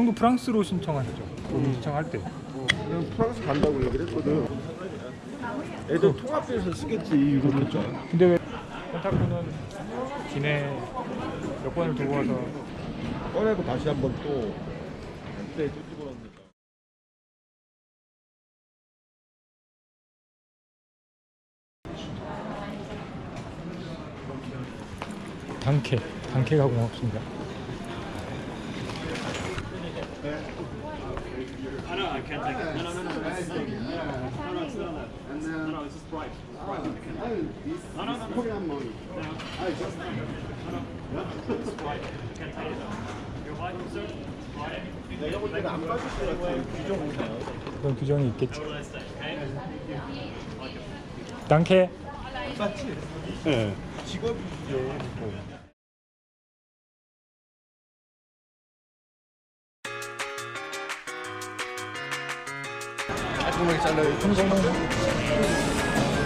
형도 프랑스로 신청하셨죠? 거기 신청할 때. 그냥 프랑스 간다고 얘기를 했거든. 애들 통합돼서 쓰겠지 이거겠죠. 근데 왜 펜타쿠는 기내 여권을 두고 와서 꺼내고 다시 한번 또 그때 또 집어넣으니까. 단케, 단케가 고맙습니다. I know, I can't take it. No, no, no, no. No, no, it's not that. No, no, it's just Sprite. Sprite. I can't. No, no, no. Korean money. No. I just. No, no. No, Sprite. Can't take it. You're white, sir? Sprite. 내가 볼 때는 안 빠질 것 같아. 규정이잖아. 그런 규정이 있겠지. 단케. 맞지? 네. 직업이지. 깔끔하게 잘라요.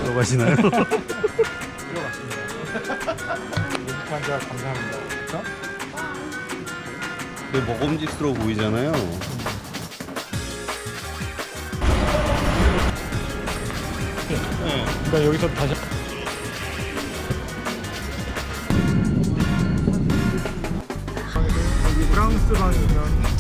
들어가시나요? 환자 감사합니다. 그렇죠? 되게 먹음직스러워 보이잖아요. 네. 그러니까 여기서 다시 프랑스 방이면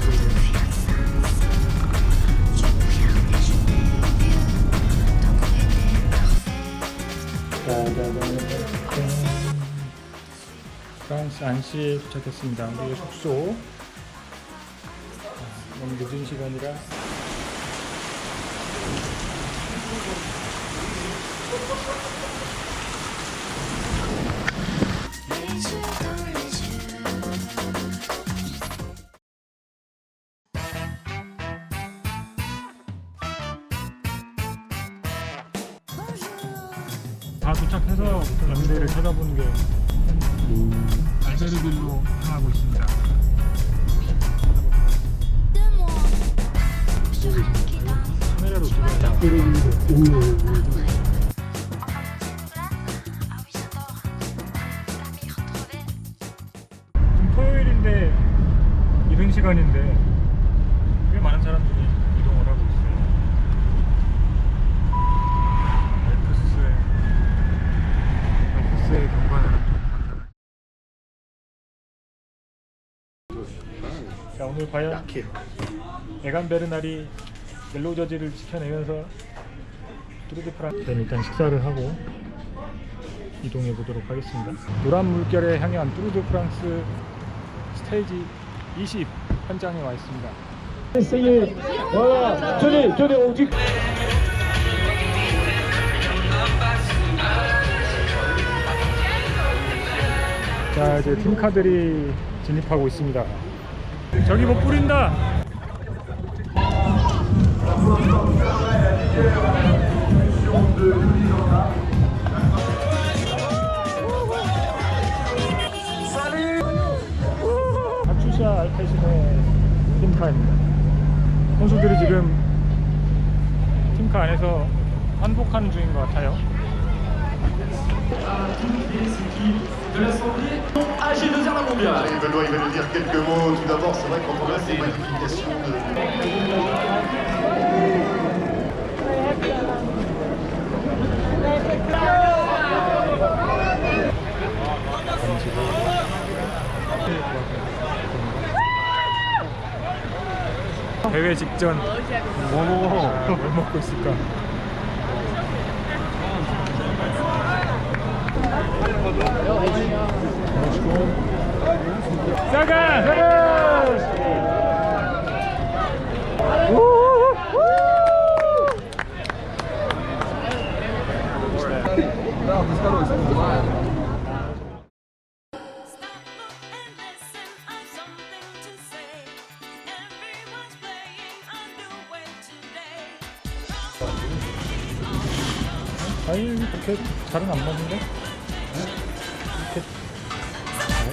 프랑스 안시에 도착했습니다. 우리의 숙소 아, 너무 늦은 시간이라 다 도착해서 연대를 찾아보는 게 알베르빌로 향하고 있습니다. 카메라로 찍어야 토요일인데 이른 시간인데 꽤 많은 사람들이 이동을 하고 있어요. 알프스의 알프스의 경관을 한번 자 오늘 과연 에간 베르날이 옐로우 저지를 지켜내면서 뚜르드 프랑 네, 일단 식사를 하고 이동해 보도록 하겠습니다. 노란 물결에 향한 뚜르드 프랑스 스테이지 20 현장에 와 있습니다. 자 이제 팀카들이 진입하고 있습니다. 저기 뭐 뿌린다. 카투샤 알페신의 팀카입니다. 선수들이 지금 팀카 안에서 환복하는 중인 것 같아요. Allez, Benoît, il va nous dire quelques mots. Tout d'abord, c'est vrai que quand on a ces qualifications de... 대회 직전 뭐 먹어? 뭘 먹고 있을까? 사 아니 그렇게 잘은 안 먹는데?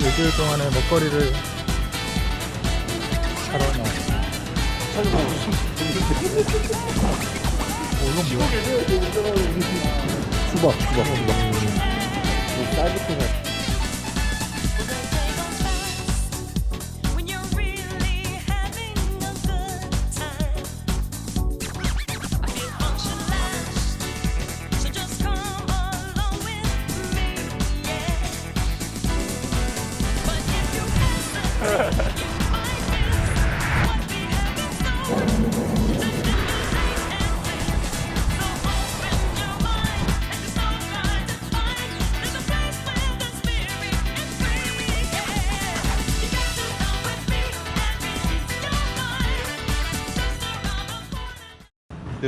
일주일 동안의 먹거리를 사러 나왔습니다. 어, 이건 뭐야? 수박, 수박, 수박. 쌀부터 When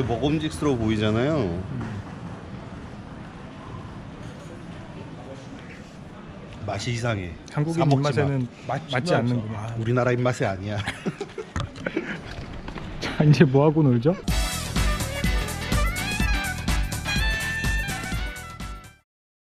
먹음직스러워 보이잖아요. 맛이 이상해. 한국인 사 먹지 입맛에는 마. 맞지 않는구나. 우리나라 입맛이 아니야. 자 이제 뭐 하고 놀죠?